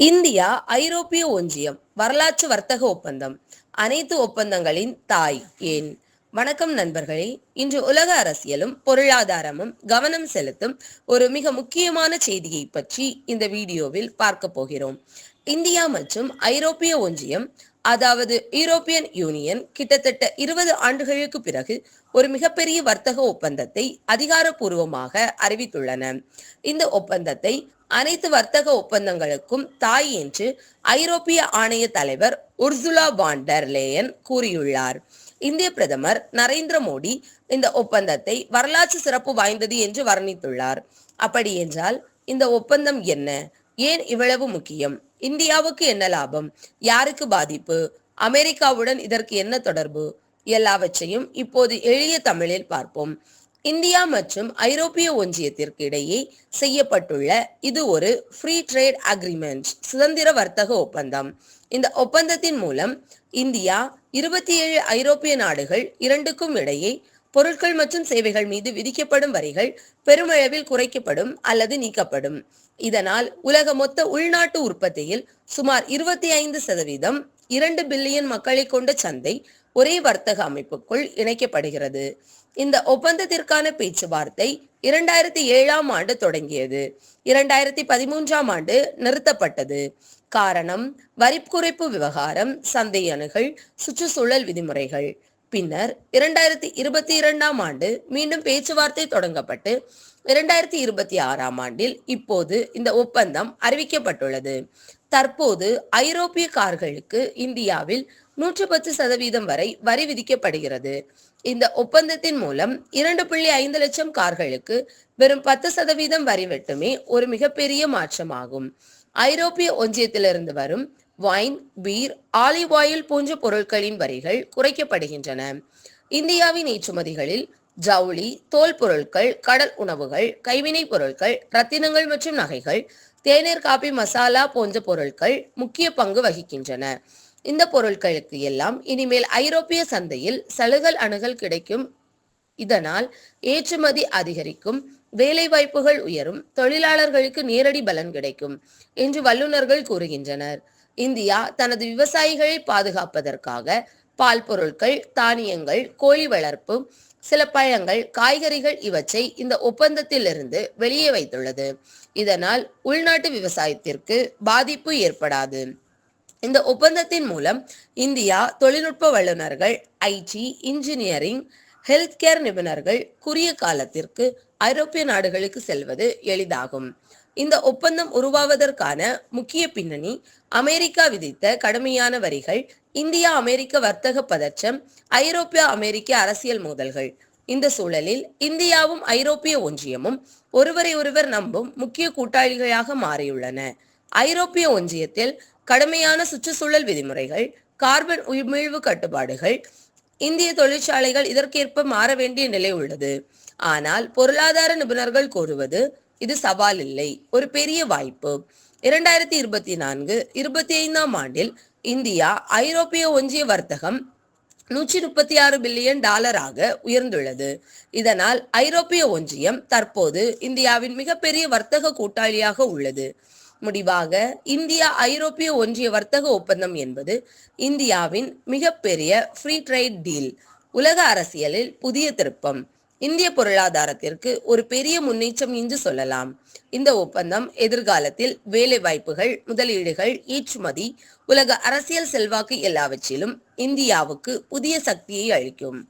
India ஐரோப்பிய ஒன்றியம் வரலாற்று வர்த்தக ஒப்பந்தம் அனைத்து ஒப்பந்தங்களின் தாய் ஏன்? வணக்கம் நண்பர்களே. இன்று உலக அரசியலும் பொருளாதாரமும் கவனம் செலுத்தும் ஒரு மிக முக்கியமான செய்தியை பற்றி இந்த வீடியோவில் பார்க்க போகிறோம். இந்தியா மற்றும் ஐரோப்பிய ஒன்றியம் அதாவது யூரோப்பியன் யூனியன் கிட்டத்தட்ட இருபது ஆண்டுகளுக்கு பிறகு ஒரு மிகப்பெரிய வர்த்தக ஒப்பந்தத்தை அதிகாரப்பூர்வமாக அறிவித்துள்ளன. இந்த ஒப்பந்தத்தை அனைத்து வர்த்தக ஒப்பந்தங்களுக்கும் தாய் என்று ஐரோப்பிய ஆணைய தலைவர் உர்சுலா வாண்டர் லேயன் கூறியுள்ளார். இந்திய பிரதமர் நரேந்திர மோடி இந்த ஒப்பந்தத்தை வரலாற்று சிறப்பு வாய்ந்தது என்று வர்ணித்துள்ளார். அப்படி என்றால் இந்த ஒப்பந்தம் என்ன? ஏன் இவ்வளவு முக்கியம்? இந்தியாவுக்கு என்ன லாபம்? யாருக்கு பாதிப்பு? அமெரிக்காவுடன் இதற்கு என்ன தொடர்பு? எல்லாவற்றையும் இப்போது எளிய தமிழில் பார்ப்போம். இந்தியா மற்றும் ஐரோப்பிய ஒன்றியத்திற்கு இடையே செய்யப்பட்டுள்ள இது ஒரு ஃப்ரீ ட்ரேட் அக்ரிமெண்ட் சுதந்திர வர்த்தக ஒப்பந்தம். இந்த ஒப்பந்தத்தின் மூலம் இந்தியா இருபத்தி ஏழு ஐரோப்பிய நாடுகள் இரண்டுக்கும் இடையே பொருட்கள் மற்றும் சேவைகள் மீது விதிக்கப்படும் வரிகள் பெருமளவில் குறைக்கப்படும் அல்லது நீக்கப்படும். இதனால் உலக மொத்த உள்நாட்டு உற்பத்தியில் சுமார் இருபத்தி ஐந்து சதவீதம் இரண்டு பில்லியன் மக்களை கொண்ட சந்தை ஒரே வர்த்தக அமைப்புக்குள் இணைக்கப்படுகிறது. இந்த ஒப்பந்தத்திற்கான பேச்சுவார்த்தை இரண்டாயிரத்தி ஏழாம் ஆண்டு தொடங்கியது. இரண்டாயிரத்தி பதிமூன்றாம் ஆண்டு நிறுத்தப்பட்டது. காரணம் வரி குறைப்பு விவகாரம் சந்தை அணுகள் சுற்றுச்சூழல் விதிமுறைகள். பின்னர் இரண்டாயிரத்தி இருபத்தி இரண்டாம் ஆண்டு மீண்டும் பேச்சுவார்த்தை தொடங்கப்பட்டு இரண்டாயிரத்தி இருபத்தி ஆறாம் ஆண்டில் இப்போது இந்த ஒப்பந்தம் அறிவிக்கப்பட்டுள்ளது. தற்போது ஐரோப்பிய கார்களுக்கு இந்தியாவில் நூற்றி பத்து சதவீதம் வரை வரி விதிக்கப்படுகிறது. இந்த ஒப்பந்தத்தின் மூலம் இரண்டு புள்ளி ஐந்து லட்சம் கார்களுக்கு வெறும் பத்து சதவீதம் வரி வெட்டுமே ஒரு மிகப்பெரிய மாற்றமாகும். ஐரோப்பிய ஒன்றியத்திலிருந்து வரும் வைன் பீர் ஆலிவ் ஆயில் போன்ற பொருட்களின் வரிகள் குறைக்கப்படுகின்றன. இந்தியாவின் ஏற்றுமதிகளில் ஜவுளி தோல் பொருட்கள் கடல் உணவுகள் கைவினைப் பொருட்கள் ரத்தினங்கள் மற்றும் நகைகள் தேநீர் காபி மசாலா போன்ற பொருட்கள் முக்கிய பங்கு வகிக்கின்றன. இந்த பொருட்களுக்கு எல்லாம் இனிமேல் ஐரோப்பிய சந்தையில் சலுகல் அணுகல் கிடைக்கும். இதனால் ஏற்றுமதி அதிகரிக்கும் வேலைவாய்ப்புகள் உயரும் தொழிலாளர்களுக்கு நேரடி பலன் கிடைக்கும் என்று வல்லுநர்கள் கூறுகின்றனர். இந்தியா தனது விவசாயிகளை பாதுகாப்பதற்காக பால் பொருட்கள் தானியங்கள் கோழி வளர்ப்பு சில பழங்கள் காய்கறிகள் இவற்றை இந்த ஒப்பந்தத்திலிருந்து வெளியே வைத்துள்ளது. இதனால் உள்நாட்டு விவசாயத்திற்கு பாதிப்பு ஏற்படாது. இந்த ஒப்பந்தத்தின் மூலம் இந்தியா தொழில்நுட்ப வல்லுநர்கள் ஐடி இன்ஜினியரிங் ஹெல்த் கேர் நிபுணர்கள் குறுகிய காலத்திற்கு ஐரோப்பிய நாடுகளுக்கு செல்வது எளிதாகும். இந்த ஒப்பந்தம் உருவாவதற்கான முக்கிய பின்னணி அமெரிக்கா விதித்த கடுமையான வரிகள் இந்தியா அமெரிக்க வர்த்தக பதற்றம் ஐரோப்பிய அமெரிக்க அரசியல் மோதல்கள். இந்த சூழலில் இந்தியாவும் ஐரோப்பிய ஒன்றியமும் ஒருவரை ஒருவர் நம்பும் முக்கிய கூட்டாளிகளாக மாறியுள்ளன. ஐரோப்பிய ஒன்றியத்தில் கடுமையான சுற்றுச்சூழல் விதிமுறைகள் கார்பன் உமிழ்வு கட்டுப்பாடுகள் இந்திய தொழிற்சாலைகள் இதற்கேற்ப மாற வேண்டிய நிலை உள்ளது. ஆனால் பொருளாதார நிபுணர்கள் கூறுவது இது சவால் இல்லை. ஒரு பெரிய வாய்ப்பு. இரண்டாயிரத்தி இருபத்தி நான்கு இருபத்தி ஐந்தாம் ஆண்டில் இந்தியா ஐரோப்பிய ஒன்றிய வர்த்தகம் நூற்றி முப்பத்தி ஆறு பில்லியன் டாலராக உயர்ந்துள்ளது. இதனால் ஐரோப்பிய ஒன்றியம் தற்போது இந்தியாவின் மிகப்பெரிய வர்த்தக கூட்டாளியாக உள்ளது. முடிவாக இந்தியா ஐரோப்பிய ஒன்றிய வர்த்தக ஒப்பந்தம் என்பது இந்தியாவின் மிகப்பெரிய ஃப்ரீ ட்ரேட் டீல் உலக அரசியலில் புதிய திருப்பம். இந்திய பொருளாதாரத்திற்கு ஒரு பெரிய முன்னேற்றம் என்று சொல்லலாம். இந்த ஒப்பந்தம் எதிர்காலத்தில் வேலை வாய்ப்புகள் முதலீடுகள் ஏற்றுமதி உலக அரசியல் செல்வாக்கு எல்லாவற்றிலும் இந்தியாவுக்கு புதிய சக்தியை அளிக்கும்.